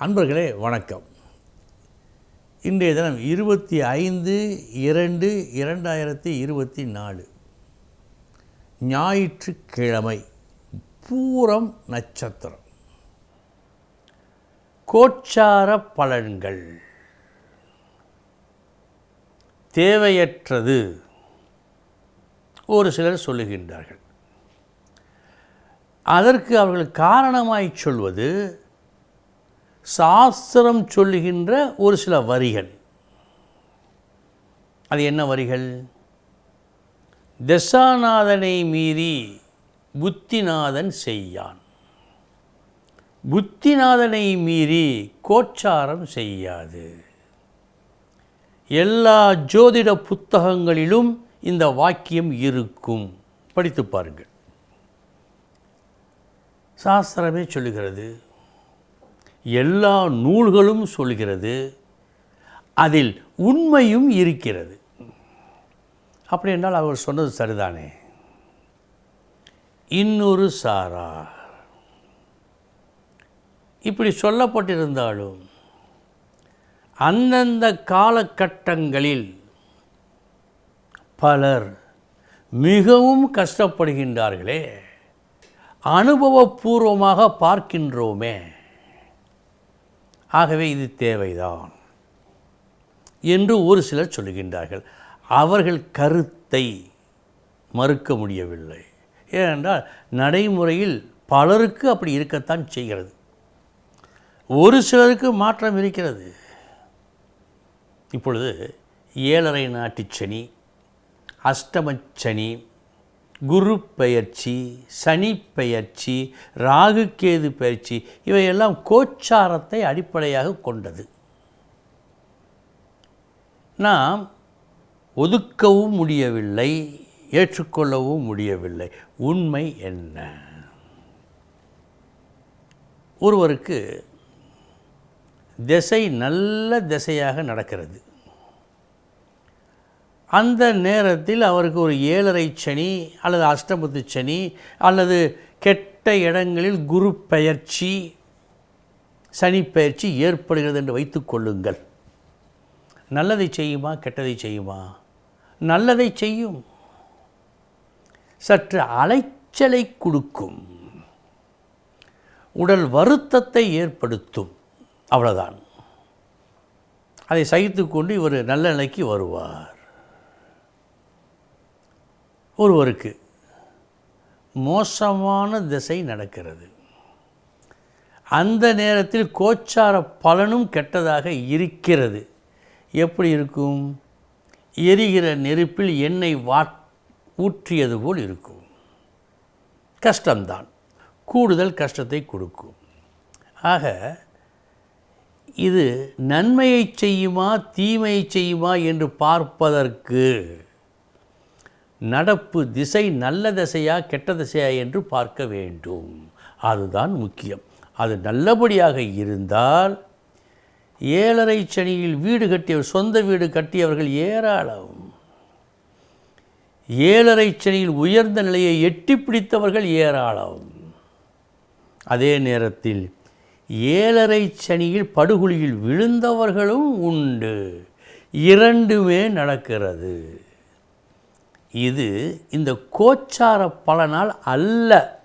அன்பர்களே வணக்கம். இன்றைய தினம் இருபத்தி ஐந்து இரண்டு இரண்டாயிரத்தி இருபத்தி நாலு. ஞாயிற்றுக்கிழமை பூரம் நட்சத்திரம். கோச்சார பலன்கள். தேவையற்றது ஒரு சிலர் சொல்லுகின்றார்கள். அதற்கு அவர்கள் காரணமாய் சொல்வது சாஸ்திரம் சொல்லுகின்ற ஒரு சில வரிகள். அது என்ன வரிகள்? தசாநாதனை மீறி புத்திநாதன் செய்யான். புத்திநாதனை மீறி கோச்சாரம் செய்யாது. எல்லா ஜோதிட புத்தகங்களிலும் இந்த வாக்கியம் இருக்கும். படித்து பாருங்கள். சாஸ்திரமே சொல்லுகிறது எல்லா நூல்களும் சொல்கிறது அதில் உண்மையும் இருக்கிறது. அப்படி என்றால் அவர் சொன்னது சரிதானே? இன்னொரு சாரா. இப்படி சொல்லப்பட்டிருந்தாலும் அந்தந்த காலகட்டங்களில் பலர் மிகவும் கஷ்டப்படுகின்றார்களே. அனுபவபூர்வமாக பார்க்கின்றோமே. ஆகவே இது தேவைதான் என்று ஒரு சிலர் சொல்லுகின்றார்கள். அவர்கள் கருத்தை மறுக்க முடியவில்லை. ஏனென்றால் நடைமுறையில் பலருக்கு அப்படி இருக்கத்தான் செய்கிறது. ஒரு சிலருக்கு மாற்றம் இருக்கிறது. இப்பொழுது ஏழரை நாட்டுச் சனி அஷ்டமச்சனி குரு பெயர்ச்சி சனி பெயர்ச்சி ராகுக்கேது பயிற்சி இவையெல்லாம் கோச்சாரத்தை அடிப்படையாக கொண்டது. நாம் ஒதுக்கவும் முடியவில்லை ஏற்றுக்கொள்ளவும் முடியவில்லை. உண்மை என்ன? ஒருவருக்கு திசை நல்ல திசையாக நடக்கிறது. அந்த நேரத்தில் அவருக்கு ஒரு ஏழரை சனி அல்லது அஷ்டமத்து சனி அல்லது கெட்ட இடங்களில் குரு பெயர்ச்சி சனி பெயர்ச்சி ஏற்படுகிறது என்று வைத்துக்கொள்ளுங்கள் நல்லதை செய்யுமா கெட்டதை செய்யுமா? நல்லதை செய்யும். சற்று அலைச்சலை கொடுக்கும். உடல் வருத்தத்தை ஏற்படுத்தும். அவ்வளோதான் அதை சகித்து கொண்டு இவர் நல்ல நிலைக்கு வருவார். ஒருவருக்கு மோசமான திசை நடக்கிறது. அந்த நேரத்தில் கோச்சார பலனும் கெட்டதாக இருக்கிறது. எப்படி இருக்கும்? எரிகிற நெருப்பில் எண்ணெய் வா ஊற்றியது போல் இருக்கும். கஷ்டம்தான். கூடுதல் கஷ்டத்தை கொடுக்கும். ஆக இது நன்மையை செய்யுமா தீமையை செய்யுமா என்று பார்ப்பதற்கு நடப்பு திசை நல்ல திசையா கெட்ட திசையா என்று பார்க்க வேண்டும். அதுதான் முக்கியம். அது நல்லபடியாக இருந்தால் ஏழரை சனியில் வீடு கட்டியவர் சொந்த வீடு கட்டியவர்கள் ஏராளம். ஏழரை சனியில் உயர்ந்த நிலையை எட்டி பிடித்தவர்கள் ஏராளம். அதே நேரத்தில் ஏழரை சனியில் படுகொலியில் விழுந்தவர்களும் உண்டு. இரண்டுமே நடக்கிறது. இது இந்த கோச்சார பலனால் அல்ல.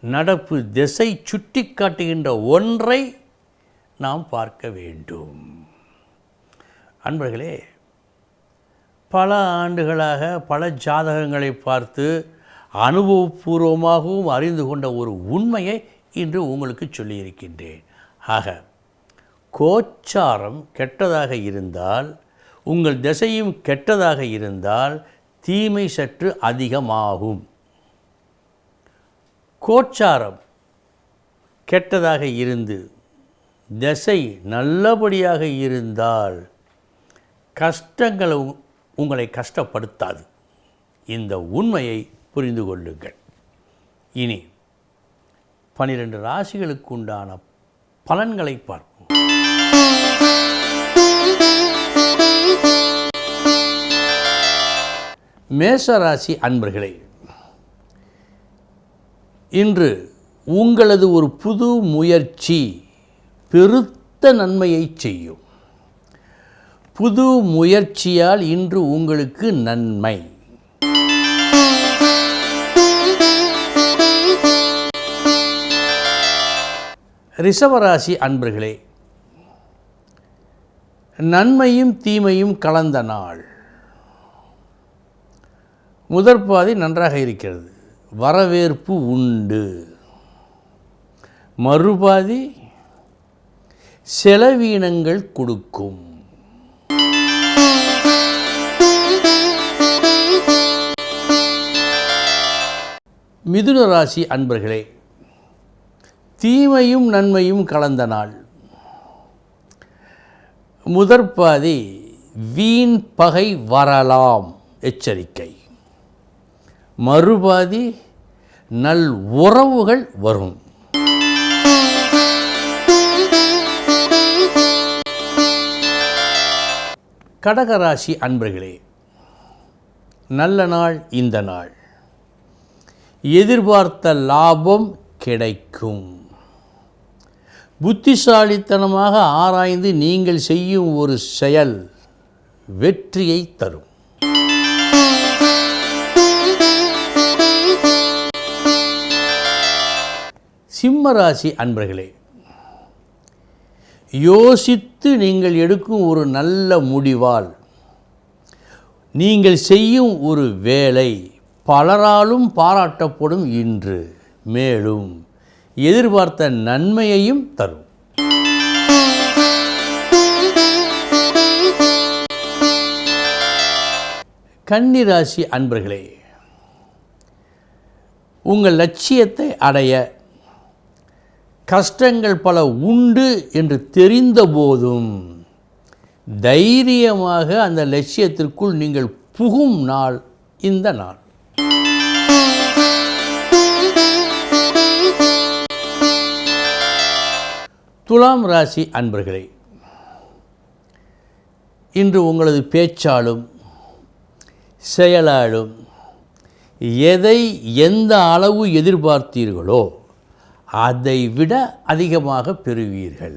நடப்பு திசை சுட்டி காட்டுகின்ற ஒன்றை நாம் பார்க்க வேண்டும். அன்பர்களே பல ஆண்டுகளாக பல ஜாதகங்களை பார்த்து அனுபவபூர்வமாகவும் அறிந்து கொண்ட ஒரு உண்மையை இன்று உங்களுக்கு சொல்லியிருக்கின்றேன். ஆக கோச்சாரம் கெட்டதாக இருந்தால் உங்கள் திசையும் கெட்டதாக இருந்தால் தீமை சற்று அதிகமாகும். கோச்சாரம் கெட்டதாக இருந்து திசை நல்லபடியாக இருந்தால் கஷ்டங்கள் உ- உங்களை கஷ்டப்படுத்தாது. இந்த உண்மையை புரிந்து கொள்ளுங்கள். இனி பனிரெண்டு ராசிகளுக்கு உண்டான பலன்களை பார்ப்போம். மேசராசி அன்பர்களே இன்று உங்களது ஒரு புது முயற்சி பெருத்த நன்மையை செய்யும். புது முயற்சியால் இன்று உங்களுக்கு நன்மை. ரிஷவராசி அன்பர்களே நன்மையும் தீமையும் கலந்த நாள். முதற்பாதி நன்றாக இருக்கிறது. வரவேற்பு உண்டு. மறுபாதி செலவீனங்கள் கொடுக்கும். மிதுன ராசி அன்பர்களே தீமையும் நன்மையும் கலந்த நாள். முதற்பாதி வீண் பகை வரலாம். எச்சரிக்கை. மறுபாதி நல் உறவுகள் வரும். கடகராசி அன்பர்களே நல்ல நாள் இந்த நாள். எதிர்பார்த்த லாபம் கிடைக்கும். புத்திசாலித்தனமாக ஆராய்ந்து நீங்கள் செய்யும் ஒரு செயல் வெற்றியை தரும். சிம்மராசி அன்பர்களே யோசித்து நீங்கள் எடுக்கும் ஒரு நல்ல முடிவால் நீங்கள் செய்யும் ஒரு வேலை பலராலும் பாராட்டப்படும் இன்று மேலும் எதிர்பார்த்த நன்மையையும் தரும். கன்னிராசி அன்பர்களே உங்கள் லட்சியத்தை அடைய கஷ்டங்கள் பல உண்டு என்று தெரிந்த போதும் தைரியமாக அந்த லட்சியத்திற்குள் நீங்கள் புகும் நாள் இந்த நாள். துலாம் ராசி அன்பர்களே இன்று உங்களது பேச்சாலும் செயலாலும் எதை எந்த அளவு எதிர்பார்த்தீர்களோ அதை விட அதிகமாக பெறுவீர்கள்.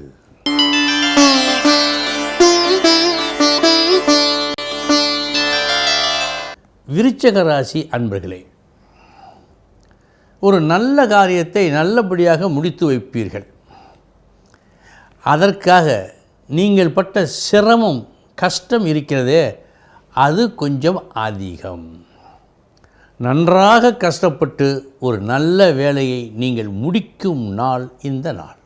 விருச்சக ராசி அன்பர்களே ஒரு நல்ல காரியத்தை நல்லபடியாக முடித்து வைப்பீர்கள். அதற்காக நீங்கள் பட்ட சிரமம் கஷ்டம் இருக்கிறதே அது கொஞ்சம் அதிகம். நன்றாக கஷ்டப்பட்டு ஒரு நல்ல வேலையை நீங்கள் முடிக்கும் நாள் இந்த நாள்.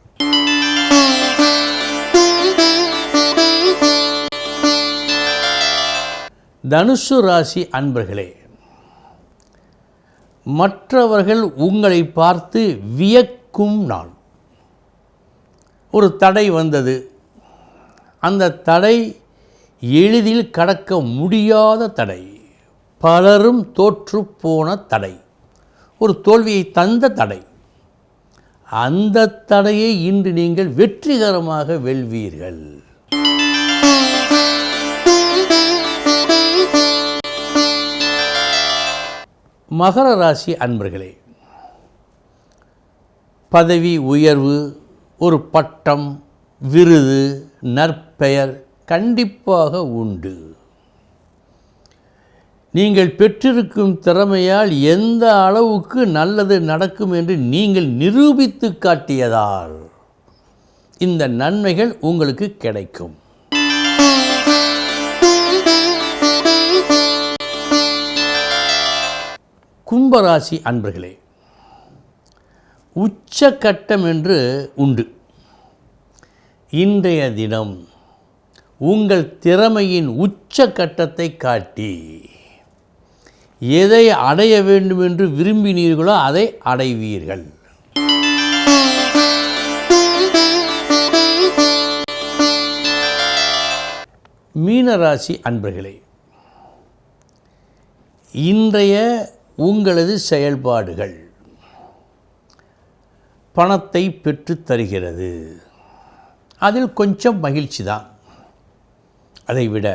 தனுசு ராசி அன்பர்களே மற்றவர்கள் உங்களை பார்த்து வியக்கும் நாள். ஒரு தடை வந்தது. அந்த தடை எளிதில் கடக்க முடியாத தடை. பலரும் தோற்றுப்போன தடை. ஒரு தோல்வியை தந்த தடை. அந்த தடையை இன்று நீங்கள் வெற்றிகரமாக வெல்வீர்கள். மகர ராசி அன்பர்களே பதவி உயர்வு ஒரு பட்டம் விருது நற்பெயர் கண்டிப்பாக உண்டு. நீங்கள் பெற்றிருக்கும் திறமையால் எந்த அளவுக்கு நல்லது நடக்கும் என்று நீங்கள் நிரூபித்து காட்டியதால் இந்த நன்மைகள் உங்களுக்கு கிடைக்கும். கும்பராசி அன்பர்களே உச்சக்கட்டம் என்று உண்டு. இன்றைய தினம் உங்கள் திறமையின் உச்சக்கட்டத்தை காட்டி எதை அடைய வேண்டும் என்று விரும்பினீர்களோ அதை அடைவீர்கள். மீனராசி அன்பர்களே இன்றைய உங்களது செயல்பாடுகள் பணத்தை பெற்று தருகிறது. அதில் கொஞ்சம் மகிழ்ச்சி தான் அதைவிட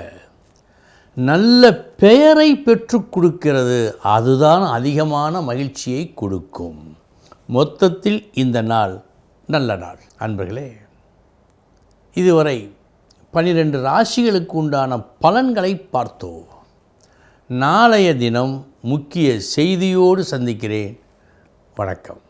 நல்ல பெயரை பெற்று கொடுக்கிறது அதுதான் அதிகமான மகிழ்ச்சியை கொடுக்கும். மொத்தத்தில் இந்த நாள் நல்ல நாள் அன்பர்களே. இதுவரை பனிரெண்டு ராசிகளுக்கு உண்டான பலன்களை பார்த்தோம். நாளைய தினம் முக்கிய செய்தியோடு சந்திக்கிறேன். வணக்கம்.